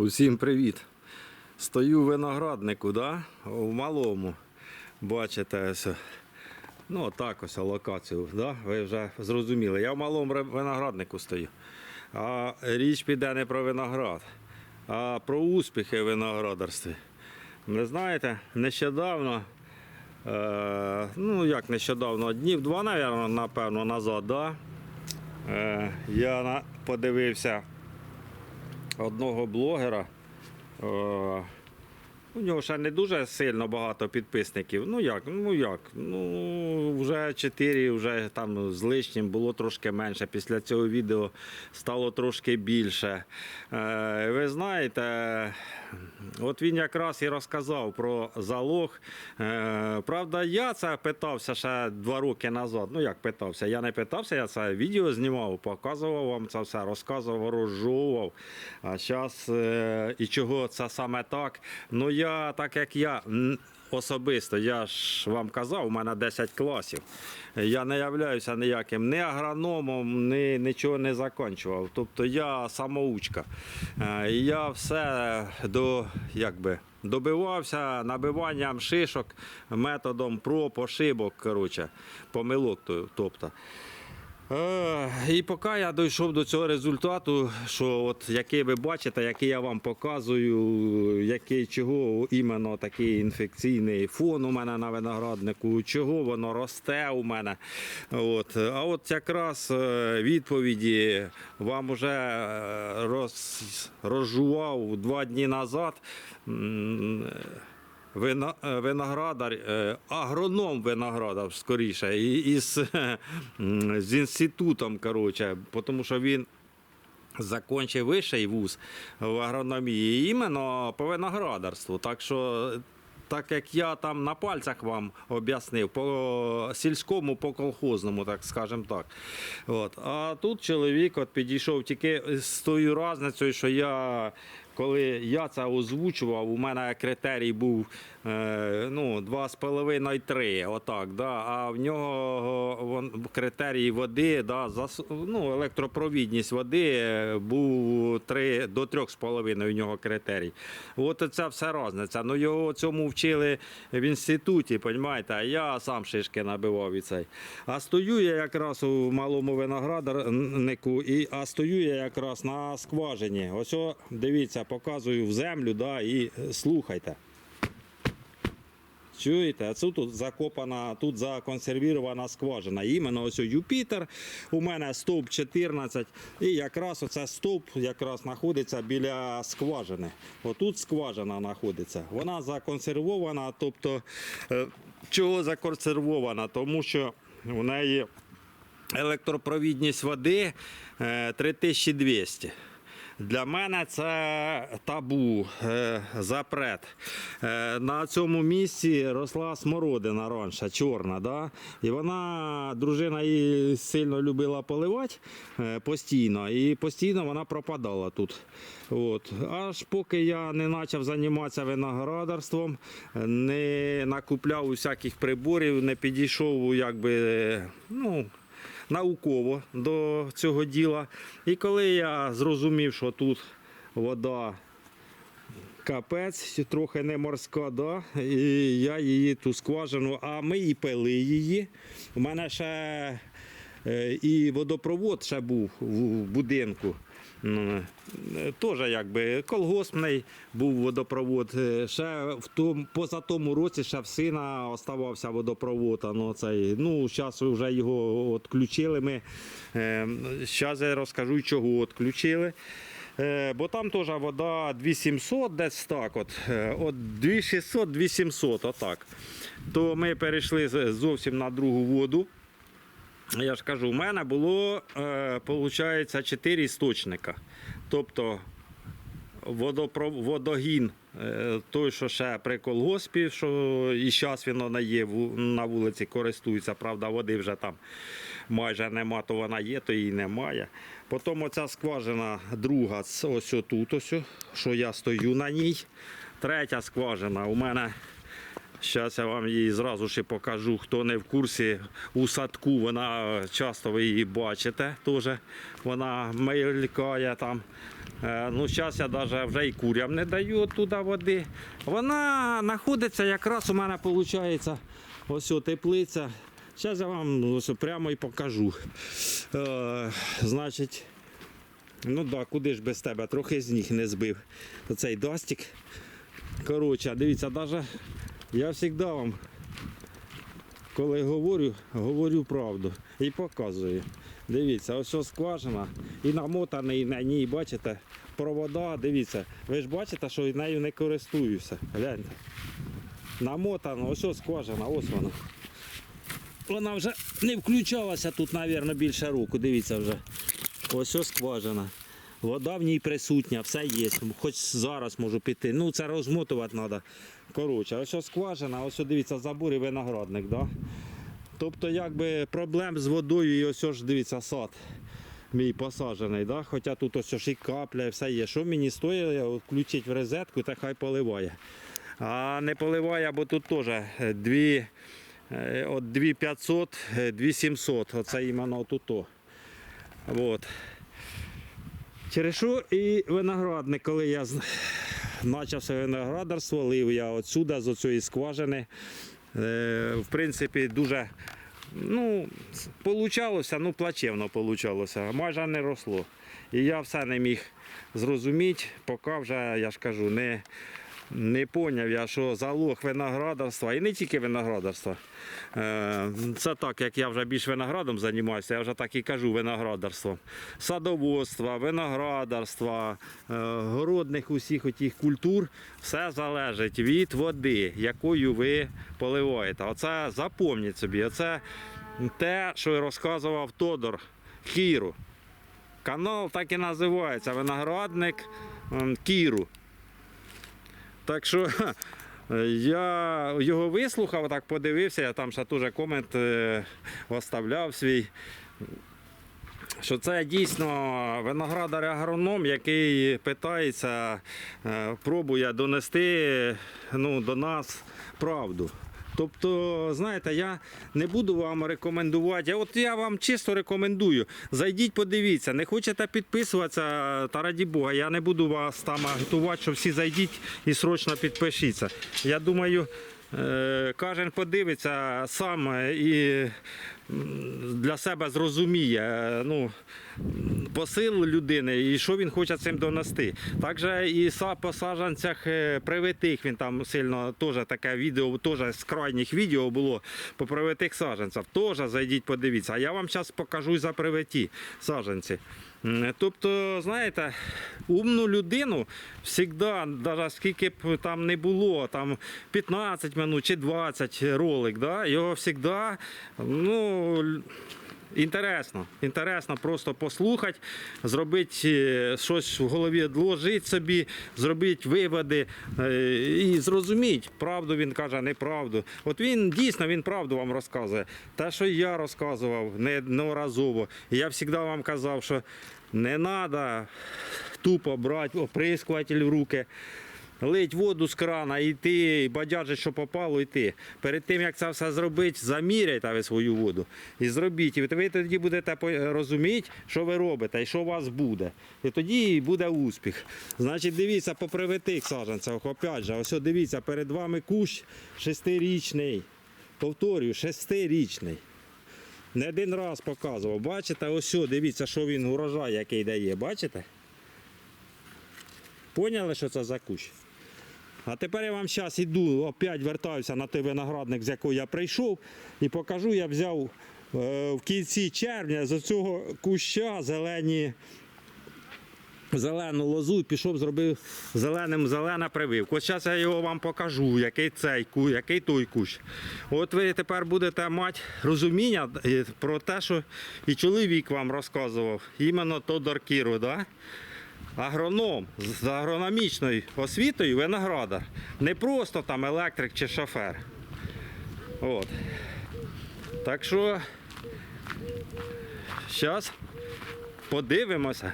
Усім привіт. Стою в винограднику, да? в малому. Бачите, ось. Ну, так ось локацію, да? ви вже зрозуміли. Я в малому винограднику стою. А річ піде не про виноград, а про успіхи в виноградарстві. Ви знаєте, нещодавно, е, ну як нещодавно, днів два, напевно, назад, да? е, я подивився одного блогера. Е, у нього ще не дуже сильно багато підписників. Ну як, ну як, ну вже 4, вже там з лишнім було трошки менше. Після цього відео стало трошки більше. Е, ви знаєте, от він якраз і розказав про залог. Е, правда, я це питався ще два роки назад. Ну як питався? Я не питався, я це відео знімав, показував вам це все, розказував, розжовував. А зараз і чого це саме так? Ну я, так як я. Особисто, я ж вам казав, у мене 10 класів. Я не являюся ніяким ні агрономом, ні нічого не закінчував. Тобто я самоучка. Е, я все до, якби, добивався набиванням шишок методом проб, ошибок, коротше, помилок. то- Тобто. Е, І поки я дійшов до цього результату, що от який ви бачите, який я вам показую, який чого іменно такий інфекційний фон у мене на винограднику, чого воно росте у мене. От. А от якраз е, відповіді вам вже е, роз, розжував два дні назад. Е, Виноградар, е, агроном виноградар, скоріше, із, з інститутом, коротше, тому що він закінчив вищий вуз в агрономії, іменно по виноградарству. Так що, так як я там на пальцях вам об'яснив, по сільському, по колхозному, так скажемо так. От. А тут чоловік от підійшов тільки з тою різницею, що я. Коли я це озвучував, у мене критерій був ну, 2,5-3, отак, да, а в нього вон, критерій води, да, зас, ну, електропровідність води е, був 3, до 3,5 у нього критерій. От це все різниця. Ну, його цьому вчили в інституті, понімаєте, а я сам шишки набивав і цей. А стою я якраз у малому виноградарнику, і, а стою я якраз на скважині. Ось, дивіться, показую в землю да, і слухайте. Чуєте, це тут закопана, тут законсервірована скважина. Іменно ось Юпітер. У мене стовп 14. І якраз оце стовп якраз знаходиться біля скважини. Отут скважина знаходиться. Вона законсервована. Тобто, е, чого законсервована? Тому що у неї електропровідність води е, 3200. Для мене це табу, е, запрет. Е, На цьому місці росла смородина раніше, чорна. Да? І вона, дружина її сильно любила поливати е, постійно, і постійно вона пропадала тут. От. Аж поки я не почав займатися виноградарством, не накупляв усяких приборів, не підійшов якби, ну, науково до цього діла. І коли я зрозумів, що тут вода капець, трохи не морська, да? і я її ту скважину, а ми і пили її. У мене ще е, і водопровод ще був в будинку. Ну, е, Теж якби колгоспний був водопровод. Е, Ще в тому, поза тому році ще в сина оставався водопровод. Ну, цей, ну, зараз вже його відключили ми. Зараз я розкажу, чого відключили. Е, Бо там теж вода 2700, десь так. От, Е, от 2600, 2700, отак. То ми перейшли зовсім на другу воду. Я ж кажу, у мене було, е, виходить, 4 істочника. Тобто водогін, е, той, що ще при колгоспі, що і зараз він є на вулиці, користується, правда, води вже там майже нема, то вона є, то її немає. Потім оця скважина друга, ось тут, ось, що я стою на ній. Третя скважина у мене Зараз я вам її зразу ще покажу. Хто не в курсі у садку, вона часто ви її бачите. Теж вона мелькає там. Е, Ну, зараз я навіть вже і курям не даю туди води. Вона знаходиться якраз у мене виходить ось теплиця. Зараз я вам ось прямо і покажу. Е, значить, ну да, куди ж без тебе? Трохи з ніг не збив. Оцей достік. Коротше, дивіться, навіть я завжди вам, коли говорю, говорю правду і показую. Дивіться, ось скважина і намотаний на ній, бачите, провода, дивіться. Ви ж бачите, що нею не користуюся. Гляньте. Намотано, ось ось скважина, ось вона. Вона вже не включалася тут, мабуть, більше року. Дивіться вже. Ось ось скважина. Вода в ній присутня, все є. Хоч зараз можу піти. Ну, це розмотувати треба. Коротше, ось скважина, ось дивіться, забор і виноградник. Да? Тобто, якби проблем з водою і ось ось дивіться сад. Мій посаджений, да? хоча тут ось ось і капля, все є. Що мені стоїть включити в розетку, та хай поливає. А не поливає, бо тут теж е, дві, е, от 2500, е, 2700. Оце іменно тут. От. Через що і виноградник, коли я почав своє виноградарство, лив я отсюди, з оцієї скважини. Е, в принципі, дуже ну, получалося, ну плачевно получалося, майже не росло. І я все не міг зрозуміти, поки вже, я ж кажу, не, не поняв я, що залог виноградарства, і не тільки виноградарства. Е, Це так, як я вже більш виноградом займаюся, я вже так і кажу виноградарством. Садоводства, виноградарства, е, городних усіх отих культур, все залежить від води, якою ви поливаєте. Оце запомніть собі, оце те, що розказував Тодор Кіру. Канал так і називається Виноградник Кіру. Так що я його вислухав, так подивився, я там ще теж комент е, оставляв свій. Що це дійсно виноградар агроном, який питається, е, пробує донести ну, до нас правду. Тобто, знаєте, я не буду вам рекомендувати. От я вам чисто рекомендую. Зайдіть, подивіться. Не хочете підписуватися, та раді Бога, я не буду вас там агітувати, що всі зайдіть і срочно підпишіться. Я думаю, кожен подивиться сам е, і для себе зрозуміє е, ну, посил людини і що він хоче цим донести. Також і по саджанцях е, привитих він там сильно теж таке відео, теж з крайніх відео було по привитих саджанцях. Теж зайдіть, подивіться. А я вам зараз покажу за привиті саджанці. Тобто, знаєте, умну людину завжди, навіть скільки б там не було, там 15 минут чи 20 ролик, да, його завжди, ну, Інтересно, інтересно просто послухати, зробити е, щось в голові, відложити собі, зробити виводи е, і зрозуміти, правду він каже, неправду. От він дійсно він правду вам розказує. Те, що я розказував неодноразово. Я завжди вам казав, що не треба тупо брати оприскуватель в руки. Лить воду з крана, йти, бадяжить, що попало, йти. Перед тим, як це все зробити, заміряйте свою воду і зробіть. І ви тоді будете розуміти, що ви робите і що у вас буде. І тоді буде успіх. Значить, дивіться по привитих саджанцях. Опять же, ось дивіться, перед вами кущ шестирічний. Повторюю, шестирічний. Не один раз показував. Бачите, ось, дивіться, що він урожай, який дає. Бачите? Поняли, що це за кущ? А тепер я вам зараз іду, опять вертаюся на той виноградник, з якого я прийшов, і покажу, я взяв е, в кінці червня з цього куща зелені. Зелену лозу пішов, зробив зеленим зелена прививка. От зараз я його вам покажу, який цей ку- який той кущ. От ви тепер будете мати розуміння е, про те, що і чоловік вам розказував, іменно Тодор Кіро, да? Агроном з агрономічною освітою виноградар. Не просто там електрик чи шофер. От. Так що зараз подивимося.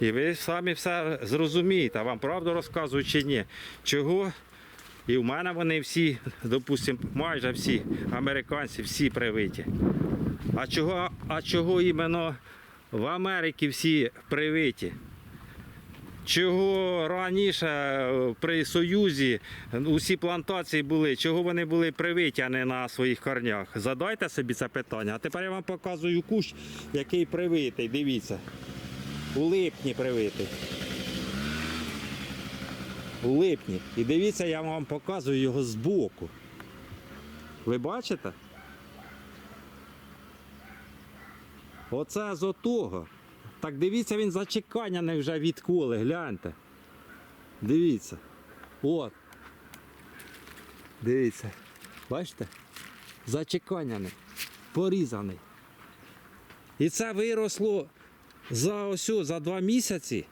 І ви самі все зрозумієте, вам правду розказую чи ні. Чого І в мене вони всі, допустимо, майже всі американці, всі привиті. А чого, а чого іменно в Америці всі привиті? Чого раніше е, при Союзі усі плантації були, чого вони були привиті, а не на своїх корнях? Задайте собі це питання. А тепер я вам показую кущ, який привитий. Дивіться. У липні привитий. У липні. І дивіться, я вам показую його збоку. Ви бачите? Оце з отого. Так дивіться, він зачеканяний вже відколи, гляньте. Дивіться. От. Дивіться. Бачите? Зачеканяний. Порізаний. І це виросло за ось за два місяці.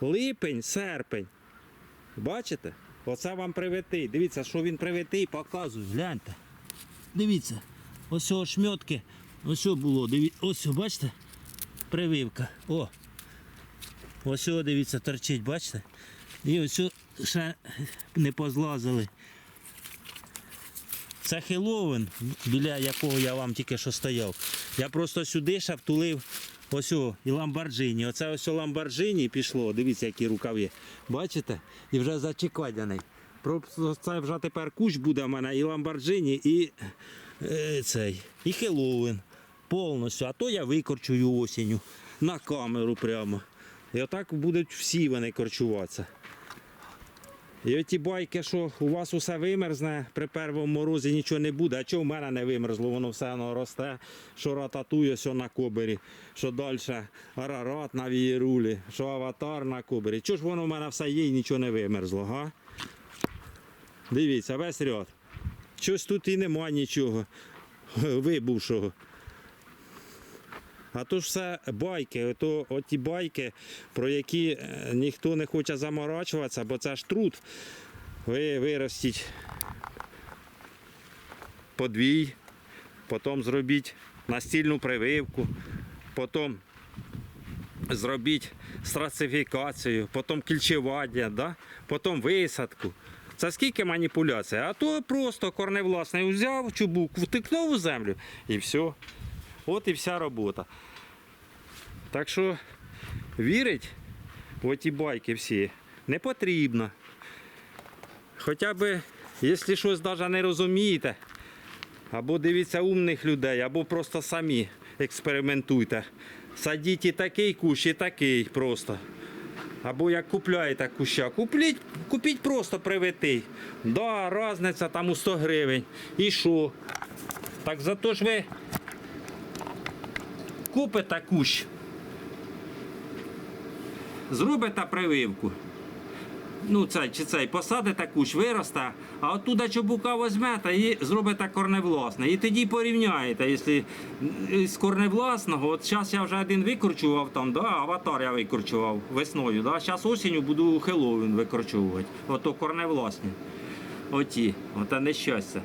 Липень, серпень. Бачите? Оце вам привитий. Дивіться, що він привитий, показую. Гляньте. Дивіться. Ось о, шмьотки. Ось було. Диві... Ось, бачите? Прививка. О. Ось о, дивіться, торчить, бачите? І ось ще не позлазили. Це Хеллоуін, біля якого я вам тільки що стояв. Я просто сюди ще втулив ось о, і ламборджині. Оце ось о ламборджині пішло. Дивіться, які рукави. Бачите? І вже зачекадяний. Просто це вже тепер кущ буде в мене і ламборджині, і е, цей, і Хеллоуін. Повністю. А то я викорчую осінню на камеру прямо. І отак будуть всі вони корчуватися. І оті байки, що у вас усе вимерзне, при першому морозі нічого не буде. А чого в мене не вимерзло? Воно все воно росте, що рататує все на кобері, що далі арарат на вієрулі, що аватар на кобері. Чого ж воно в мене все є і нічого не вимерзло, га? Дивіться, весь ряд. Щось тут і нема нічого вибувшого. А то ж все байки, то оті байки, про які е, ніхто не хоче заморачуватися, бо це ж труд. Ви виростіть подвій, потім зробіть настільну прививку, потім зробіть страцифікацію, потім кільчевання, да? потім висадку. Це скільки маніпуляцій? А то просто корневласний взяв чубук, втикнув у землю і все. От і вся робота. Так що вірить в оті байки всі не потрібно. Хоча б, якщо щось навіть не розумієте, або дивіться умних людей, або просто самі експериментуйте. Садіть і такий кущ, і такий просто. Або як купляєте куща, купліть, купіть просто привитий. Да, різниця там у 100 гривень. І що? Так зато ж ви купите кущ, зробите прививку. Ну, цей чи цей, посадите кущ, виросте, а оттуда чобука візьмете і зробите корневласне. І тоді порівняєте, якщо з корневласного, от зараз я вже один викорчував там, да, аватар я викорчував весною. Да, зараз осінню буду Хеллоуін викорчовувати. Ото корневласні. Оті, оте нещастя.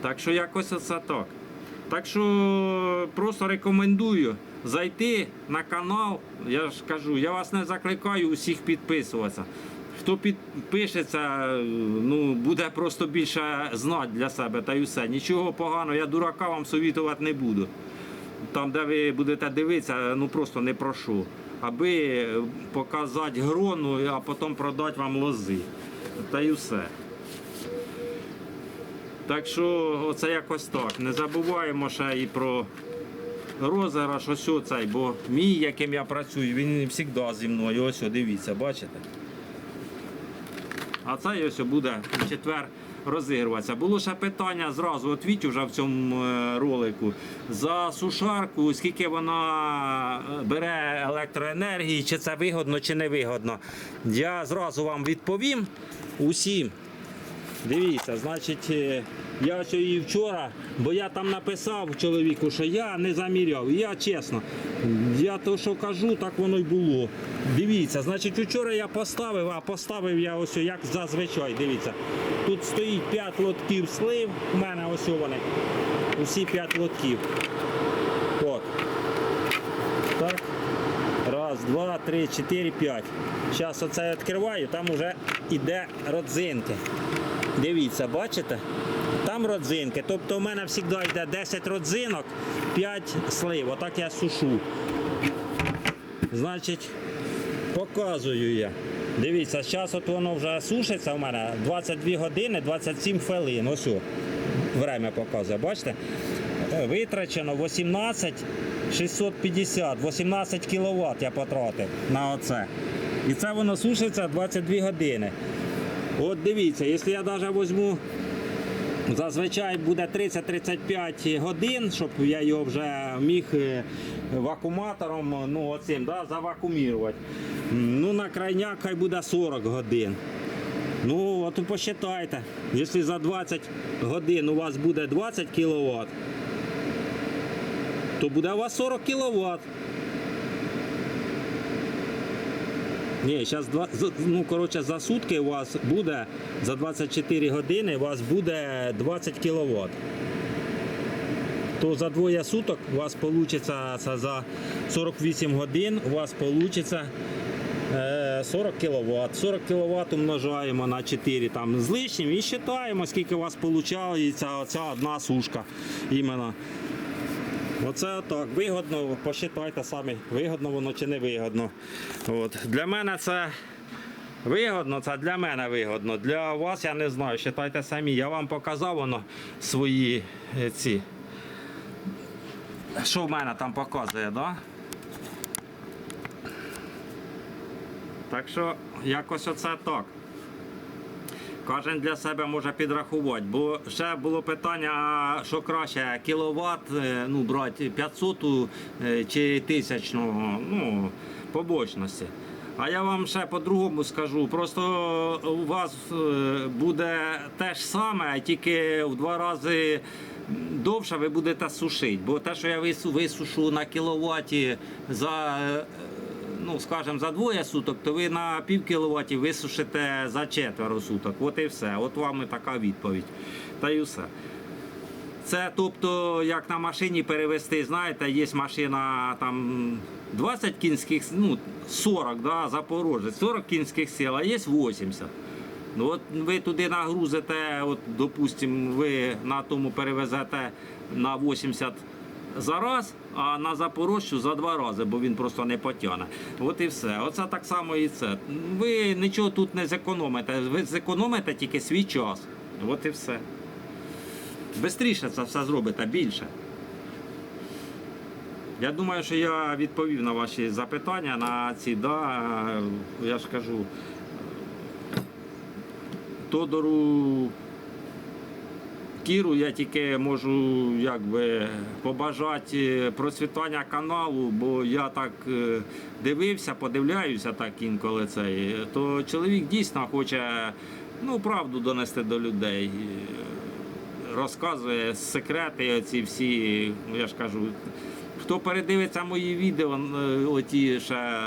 Так що якось оце так. Так що просто рекомендую зайти на канал. Я ж кажу, я вас не закликаю усіх підписуватися. Хто підпишеться, ну буде просто більше знати для себе та й усе. Нічого поганого, я дурака вам совітувати не буду. Там, де ви будете дивитися, ну просто не прошу. Аби показати грону, а потім продати вам лози. Та й все. Так що оце якось так. Не забуваємо ще і про розіграш, ось оцей, бо мій, яким я працюю, він завжди зі мною. Ось, дивіться, бачите? А цей ось буде в четвер розігруватися. Було ще питання зразу, от Віть вже в цьому е, ролику. За сушарку, скільки вона е, бере електроенергії, чи це вигодно, чи не вигодно. Я зразу вам відповім усім. Дивіться, значить, е, я ось її вчора, бо я там написав чоловіку, що я не заміряв. І я чесно, я то, що кажу, так воно й було. Дивіться, значить, вчора я поставив, а поставив я ось як зазвичай. Дивіться. Тут стоїть 5 лотків слив, у мене ось вони. Усі 5 лотків. От. Так. Раз, два, три, чотири, п'ять. Зараз оце відкриваю, там вже йде родзинки. Дивіться, бачите? Там родзинки. Тобто у мене завжди йде 10 родзинок, 5 слив. Отак я сушу. Значить, показую я. Дивіться, зараз от воно вже сушиться у мене 22 години, 27 хвилин. Ось о, время показує, бачите? Витрачено 18 650, 18 кВт я потратив на оце. І це воно сушиться 22 години. От дивіться, якщо я навіть візьму Зазвичай буде 30-35 годин, щоб я його вже міг е, вакууматором ну, оцим, да, завакуумірувати. Ну, на крайняк хай буде 40 годин. Ну, от посчитайте. Якщо за 20 годин у вас буде 20 кВт, то буде у вас 40 кВт. Ні, зараз ну, коротше, за сутки у вас буде за 24 години у вас буде 20 кВт. То за двоє суток у вас вийде за 48 годин у вас вийде 40 кВт. 40 кВт умножаємо на 4 там, з лишнім і вважаємо, скільки у вас виходить оця одна сушка. Іменно. Оце так, вигодно, посчитайте самі, вигодно воно чи не вигодно. От. Для мене це вигодно, це для мене вигодно. Для вас я не знаю, считайте самі. Я вам показав воно свої е, ці. Що в мене там показує, да? Так що якось оце так. Кожен для себе може підрахувати, бо ще було питання, що краще, кіловат ну, брати 500 е, чи 1000 ну, побочності. А я вам ще по-другому скажу. Просто у вас е, буде те ж саме, тільки в два рази довше ви будете сушити. Бо те, що я висушу на кіловаті за е, ну, скажімо, за двоє суток, то ви на пів кіловаті висушите за четверо суток. От і все. От вам і така відповідь. Та й все. Це тобто, як на машині перевести, знаєте, є машина там 20 кінських, ну 40, да, Запорожець, 40 кінських сил, а є 80. Ну от ви туди нагрузите, от, допустимо, ви на тому перевезете на 80 за раз, а на Запорожцю за два рази, бо він просто не потягне. От і все. Оце так само і це. Ви нічого тут не зекономите. Ви зекономите тільки свій час. От і все. Бистріше це все зробите, більше. Я думаю, що я відповів на ваші запитання на ці, да, я ж кажу, Тодору Кіру я тільки можу якби, побажати процвітання каналу, бо я так е, дивився, подивляюся так інколи цей. То чоловік дійсно хоче ну, правду донести до людей. Розказує секрети, оці всі, ну, я ж кажу, хто передивиться мої відео, е, оті ще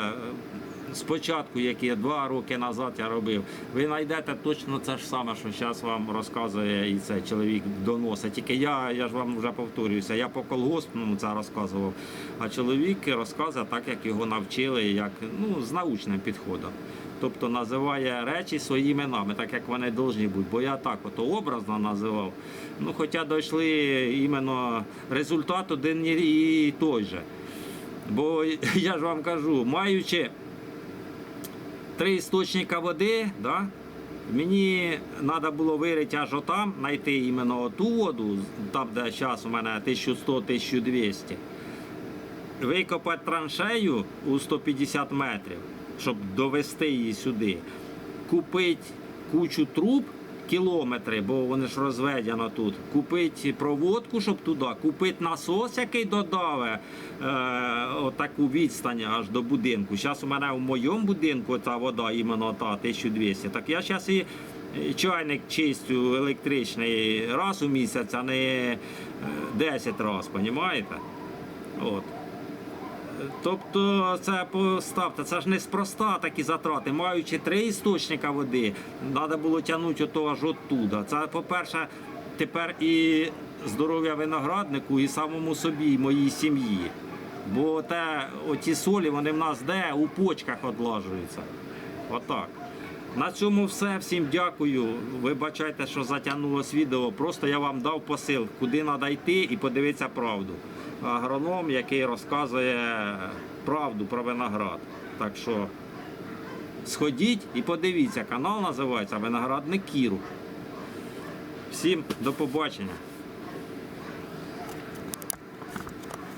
спочатку, які два роки назад я робив, ви знайдете точно це ж саме, що зараз вам розказує і цей чоловік доносить. Тільки я, я ж вам вже повторююся, я по колгоспному це розказував, а чоловік розказує так, як його навчили, як ну, з научним підходом. Тобто називає речі своїми іменами, так як вони повинні бути. Бо я так ото образно називав. Ну, хоча дійшли іменно результат один і той же. Бо я ж вам кажу, маючи три істочника води, да, мені треба було вирити аж отам, знайти іменно ту воду, там, де зараз у мене 1100-1200, викопати траншею у 150 метрів, щоб довести її сюди, купити кучу труб. Кілометри, бо вони ж розведено тут. Купити проводку, щоб туди, купити насос, який додаве е, отаку відстань аж до будинку. Зараз у мене в моєму будинку ця вода іменно та 1200. Так я зараз і е, чайник чистю електричний раз у місяць, а не е, 10 разів, розумієте? От. Тобто це поставте, це ж не спроста такі затрати. Маючи три істочника води, треба було тягнути ото аж оттуда. Це, по-перше, тепер і здоров'я винограднику, і самому собі, і моїй сім'ї. Бо те, оті солі, вони в нас де у почках одлажуються. Отак. На цьому все. Всім дякую. Вибачайте, що затягнулось відео. Просто я вам дав посил, куди треба йти і подивитися правду. Агроном, який розказує правду про виноград. Так що сходіть і подивіться. Канал називається Виноградник Кіру. Всім до побачення.